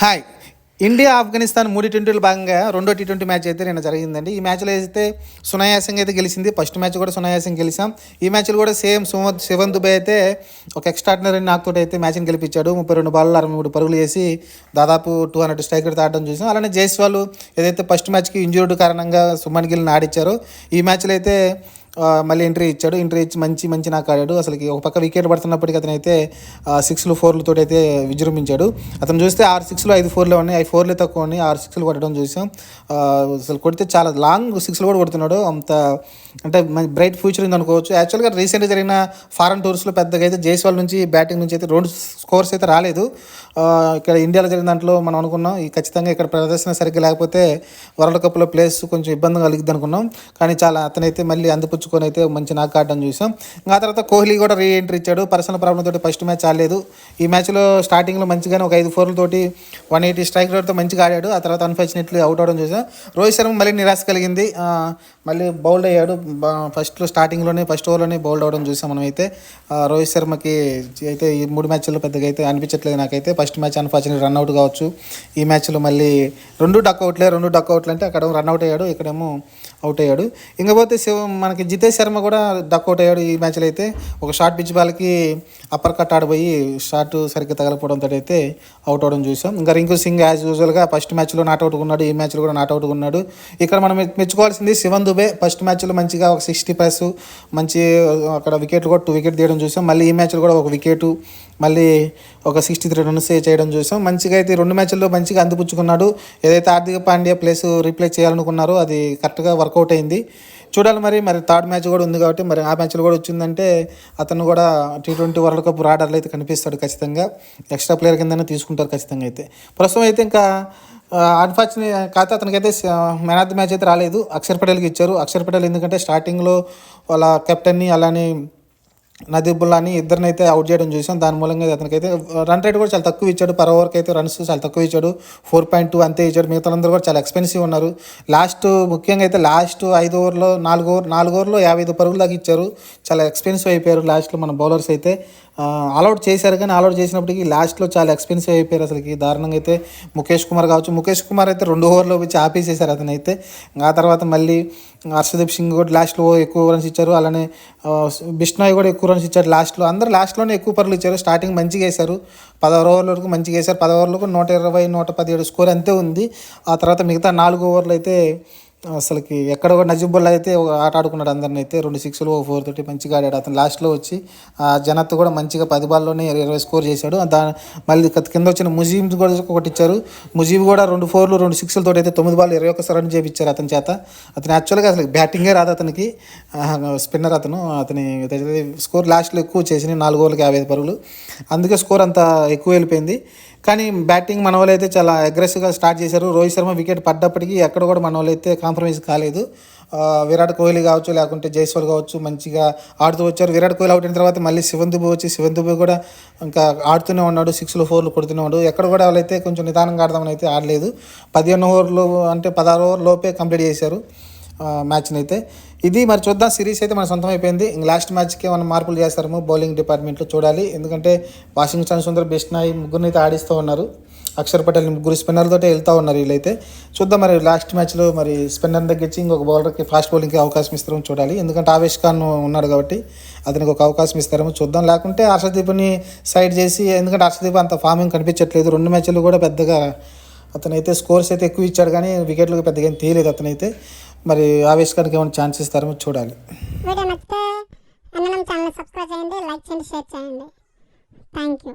Hi. India Afghanistan మూడు ట్వంటీలు భాగంగా రెండో టీ ట్వంటీ మ్యాచ్ అయితే నిన్న జరిగిందండి. ఈ మ్యాచ్లో అయితే సునాయాసంగా అయితే గెలిచింది. ఫస్ట్ మ్యాచ్ కూడా సునాయాసం గెలిచాం. ఈ మ్యాచ్లో కూడా సేమ్ సుమ శివన్ దుబే అయితే ఒక ఎక్స్ట్రాడినరీ నాకుతో అయితే మ్యాచ్ని గెలిపించాడు. ముప్పై రెండు బాల్ అరవై మూడు పరుగులు చేసి దాదాపు టూ హండ్రెడ్ స్ట్రైక్ రేట్ ఆడడం చూసాం. అలానే జైస్వాల్ ఏదైతే ఫస్ట్ మ్యాచ్కి ఇంజూర్డ్ కారణంగా సుమన్ గిల్ని ఆడిచ్చారో ఈ మ్యాచ్లో అయితే మళ్ళీ ఎంట్రీ ఇచ్చాడు. ఎంట్రీ ఇచ్చి మంచి మంచి నాకు ఆడాడు. అసలుకి ఒక పక్క వికెట్ పడుతున్నప్పటికీ అతను అయితే సిక్స్లు ఫోర్లతో అయితే విజృంభించాడు. అతను చూస్తే ఆరు సిక్స్లు ఐదు ఫోర్లు ఉన్నాయి. ఐదు ఫోర్లే తక్కువ ఉన్నాయి. ఆరు సిక్స్లు కొట్టడం చూసాం. అసలు కొడితే చాలా లాంగ్ సిక్స్లు కూడా కొడుతున్నాడు. అంత అంటే బ్రైట్ ఫ్యూచర్ ఉంది అనుకోవచ్చు. యాక్చువల్గా రీసెంట్గా జరిగిన ఫారెన్ టూర్స్లో పెద్దగా అయితే జైస్వాల్ నుంచి బ్యాటింగ్ నుంచి అయితే రెండు స్కోర్స్ అయితే రాలేదు. ఇక్కడ ఇండియాలో జరిగిన దాంట్లో మనం అనుకున్నాం. ఈ ఖచ్చితంగా ఇక్కడ ప్రదర్శన సరిగ్గా లేకపోతే వరల్డ్ కప్లో ప్లేస్ కొంచెం ఇబ్బంది కలిగిద్ది అనుకున్నాం. కానీ చాలా అతనైతే మళ్ళీ పుచ్చుకొని అయితే మంచి నాకు ఆడడం చూసాం. ఇంకా ఆ తర్వాత కోహ్లీ కూడా రీ ఎంట్రీ ఇచ్చాడు. పర్సనల్ ప్రాబ్లమ్ తోటి ఫస్ట్ మ్యాచ్ ఆడలేదు. ఈ మ్యాచ్లో స్టార్టింగ్లో మంచిగానే ఒక ఐదు ఫోర్లతోటి వన్ ఎయిటీ స్ట్రైక్ రేట్తో మంచిగా ఆడాడు. ఆ తర్వాత అన్ఫార్చునేట్లీ అవుట్ అవడం చూసాం. రోహిత్ శర్మ మళ్ళీ నిరాశ కలిగింది. మళ్ళీ బౌల్డ్ అయ్యాడు. ఫస్ట్లో స్టార్టింగ్లోనే ఫస్ట్ ఓవర్లోనే బౌల్డ్ అవడం చూసాం మనం అయితే రోహిత్ శర్మకి అయితే ఈ మూడు మ్యాచ్ల్లో పెద్దగా అయితే అనిపించట్లేదు నాకైతే. ఫస్ట్ మ్యాచ్ అన్ఫార్చునేట్ రన్అట్ కావచ్చు. ఈ మ్యాచ్లో మళ్ళీ రెండు డక్ అవుట్లే రెండు డక్అవుట్లు అంటే అక్కడ రన్అట్ అయ్యాడు. ఇక్కడేమో అవుట్ అయ్యాడు. ఇంకపోతే శివ మనకి జితేష్ శర్మ కూడా డక్ అవుట్ అయ్యాడు ఈ మ్యాచ్లో అయితే. ఒక షార్ట్ పిచ్ బాల్కి అప్పర్ కట్ ఆడిపోయి షార్ట్ సరిగ్గా తగలపోవడంతో అయితే అవుట్ అవడం చూసాం. ఇంకా రింకు సింగ్ యాజ్ యూజువల్గా ఫస్ట్ మ్యాచ్లో నాట్ అవుట్ ఉన్నాడు ఈ మ్యాచ్లో కూడా నాట్ అవుట్ ఉన్నాడు ఇక్కడ మనం మెచ్చుకోవాల్సింది శివన్ దుబే ఫస్ట్ మ్యాచ్లో మంచిగా ఒక సిక్స్టీ ప్లస్ మంచి అక్కడ వికెట్లు కూడా టూ వికెట్ తీయడం చూసాం. మళ్ళీ ఈ మ్యాచ్లో కూడా ఒక వికెట్ మళ్ళీ ఒక సిక్స్టీ త్రీ రన్స్ చేయడం చూసాం. మంచిగా అయితే రెండు మ్యాచ్ల్లో మంచిగా అందిపుచ్చుకున్నాడు. ఏదైతే హార్దిక పాండ్యా ప్లేస్ రీప్లేస్ చేయాలనుకున్నారో అది కరెక్ట్గా వర్కౌట్ అయింది. చూడాలి మరి మరి థర్డ్ మ్యాచ్ కూడా ఉంది కాబట్టి మరి ఆ మ్యాచ్లో కూడా వచ్చిందంటే అతను కూడా టీ ట్వంటీ వరల్డ్ కప్ రాడర్లో అయితే కనిపిస్తాడు ఖచ్చితంగా. ఎక్స్ట్రా ప్లేయర్ కిందనే తీసుకుంటారు ఖచ్చితంగా అయితే. ప్రస్తుతం అయితే ఇంకా అన్ఫార్చునేట్ కాకపోతే అతనికైతే మ్యాన్ ఆఫ్ ది మ్యాచ్ అయితే రాలేదు. అక్షర్ పటేల్కి ఇచ్చారు. అక్షర్ పటేల్ ఎందుకంటే స్టార్టింగ్లో వాళ్ళ కెప్టెన్ని అలానే నదీబుల్లాని ఇద్దరిని అయితే అవుట్ చేయడం చూసాం. దాని మూలంగా అతనికైతే uh, రన్ రేట్ కూడా చాలా తక్కువ ఇచ్చాడు. పర్ ఓవర్కి అయితే రన్స్ చాలా తక్కువ ఇచ్చాడు. ఫోర్ పాయింట్ టూ అంతే ఇచ్చాడు. మిగతాందరూ కూడా చాలా ఎక్స్పెన్సివ్ ఉన్నారు. లాస్ట్ ముఖ్యంగా అయితే లాస్ట్ ఐదు ఓవర్లో నాలుగు ఓవర్ నాలుగు ఓవర్లో యాభై ఐదు పరుగులు దాకా ఇచ్చారు. చాలా ఎక్స్పెన్సివ్ అయిపోయారు లాస్ట్లో మన బౌలర్స్ అయితే. ఆల్అౌట్ చేశారు కానీ ఆల్అౌట్ చేసినప్పటికీ లాస్ట్లో చాలా ఎక్స్పెన్సివ్ అయిపోయారు అసలుకి. దారుణంగా అయితే ముఖేష్ కుమార్ కావచ్చు. ముఖేష్ కుమార్ అయితే రెండు ఓవర్లో వచ్చి ఆపేసేశారు అతనైతే. ఆ తర్వాత మళ్ళీ హర్షదీప్ సింగ్ కూడా లాస్ట్లో ఎక్కువ రన్స్ ఇచ్చారు. అలానే బిష్ణాయి బిష్నాయ్ కూడా ఎక్కువ రన్స్ ఇచ్చారు లాస్ట్లో అందరు లాస్ట్లోనే ఎక్కువ పరులు ఇచ్చారు. స్టార్టింగ్ మంచిగా వేశారు. పదహారు ఓవర్ల వరకు మంచిగా వేశారు. పదహారు ఓవర్లకు నూట ఇరవై నూట పదిహేడు స్కోర్ అంతే ఉంది. ఆ తర్వాత మిగతా నాలుగు ఓవర్లు అయితే అసలుకి ఎక్కడ కూడా నజీబుల్లా అయితే ఒక ఆట ఆడుకున్నాడు అందరిని అయితే. రెండు సిక్స్లు ఒక ఫోర్ తోటి మంచిగా ఆడాడు. అతను లాస్ట్లో వచ్చి ఆ జనత్ కూడా మంచిగా పది బాల్లోనే ఇరవై స్కోర్ చేశాడు. దాని మళ్ళీ కింద వచ్చిన ముజీబ్ కూడా ఒకటి ఇచ్చారు. ముజీబ్ కూడా రెండు ఫోర్లు రెండు సిక్స్లతో అయితే తొమ్మిది బాల్ ఇరవై ఒక్క రన్ చేపించారు అతని చేత. అతను యాక్చువల్గా అసలు బ్యాటింగే రాదు అతనికి. స్పిన్నర్ అతను. అతని స్కోర్ లాస్ట్లో ఎక్కువ చేసిన నాలుగు ఓవర్లకి యాభై ఐదు పరుగులు. అందుకే స్కోర్ అంత ఎక్కువ వెళ్ళిపోయింది. కానీ బ్యాటింగ్ మన వాళ్ళు అయితే చాలా అగ్రెసివ్గా స్టార్ట్ చేశారు. రోహిత్ శర్మ వికెట్ పడ్డప్పటికీ ఎక్కడ కూడా మన వాళ్ళు అయితే కాంప్రమైజ్ కాలేదు విరాట్ కోహ్లీ కావచ్చు లేకుంటే జైస్వాల్ కావచ్చు మంచిగా ఆడుతూ వచ్చారు. విరాట్ కోహ్లీ అవుట్ అయిన తర్వాత మళ్ళీ శివన్ దుబే వచ్చి శివన్ దుబే కూడా ఇంకా ఆడుతూనే ఉన్నాడు సిక్స్లు ఫోర్లు కొడుతూనే ఉన్నాడు. ఎక్కడ కూడా వాళ్ళైతే కొంచెం నిదానంగా ఆడదామని అయితే ఆడలేదు. పదిహేను ఓవర్లు అంటే పదహారు ఓవర్ లోపే కంప్లీట్ చేశారు. మ్యాచ్ని అయితే ఇది మరి చూద్దాం సిరీస్ అయితే మన సొంతం అయిపోయింది. ఇంక లాస్ట్ మ్యాచ్కి మనం మార్పులు చేస్తారేమో బౌలింగ్ డిపార్ట్మెంట్లో చూడాలి. ఎందుకంటే వాషింగ్టన్ సుందర్ బెస్ట్ ముగ్గురిని అయితే ఆడిస్తూ ఉన్నారు. అక్షర్ పటేల్ ముగ్గురు స్పిన్నర్లతో వెళ్తూ ఉన్నారు వీళ్ళైతే. చూద్దాం మరి లాస్ట్ మ్యాచ్లో మరి స్పిన్నర్ తగ్గించి ఇంకొక బౌలర్కి ఫాస్ట్ బౌలింగ్కి అవకాశం ఇస్తారని చూడాలి. ఎందుకంటే ఆవేష్ ఖాన్ ఉన్నాడు కాబట్టి అతనికి ఒక అవకాశం ఇస్తారేమో చూద్దాం. లేకుంటే హర్షదీప్ని సైడ్ చేసి ఎందుకంటే హర్షదీప్ అంత ఫార్మింగ్ కనిపించట్లేదు. రెండు మ్యాచ్లు కూడా పెద్దగా అతనైతే స్కోర్స్ అయితే ఎక్కువ ఇచ్చాడు కానీ వికెట్లు పెద్దగా ఏం తీయలేదు అతనైతే. మరి ఆవేష్ ఖాన్కి ఏమైనా ఛాన్స్ ఇస్తారో చూడాలి. వీడియో నచ్చితే అన్నం ఛానల్ సబ్స్క్రైబ్ చేయండి లైక్ చేయండి షేర్ చేయండి. Thank you